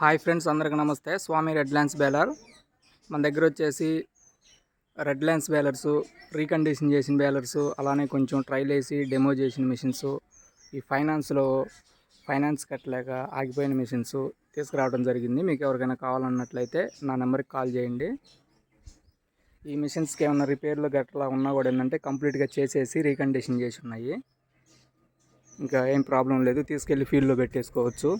Hi friends అందరికీ నమస్తే. Swamy red lands baler. మన దగ్గర వచ్చేసి రెడ్ లైన్స్ బేలర్స్ రీకండిషన్ చేసిన బేలర్స్ అలానే కొంచెం ట్రైల్ వేసి డెమో చేసిన మిషన్స్ ఈ ఫైనాన్స్లో ఫైనాన్స్ కట్టలేక ఆగిపోయిన మిషన్స్ తీసుకురావడం జరిగింది. మీకు ఎవరికైనా కావాలన్నట్లయితే నా నెంబర్కి కాల్ చేయండి. ఈ మిషన్స్కి ఏమైనా రిపేర్లు గట్లా ఉన్నా కూడా ఏంటంటే కంప్లీట్గా చేసేసి రీకండిషన్ చేసి ఉన్నాయి. ఇంకా ఏం ప్రాబ్లం లేదు తీసుకెళ్ళి ఫీల్డ్లో పెట్టేసుకోవచ్చు.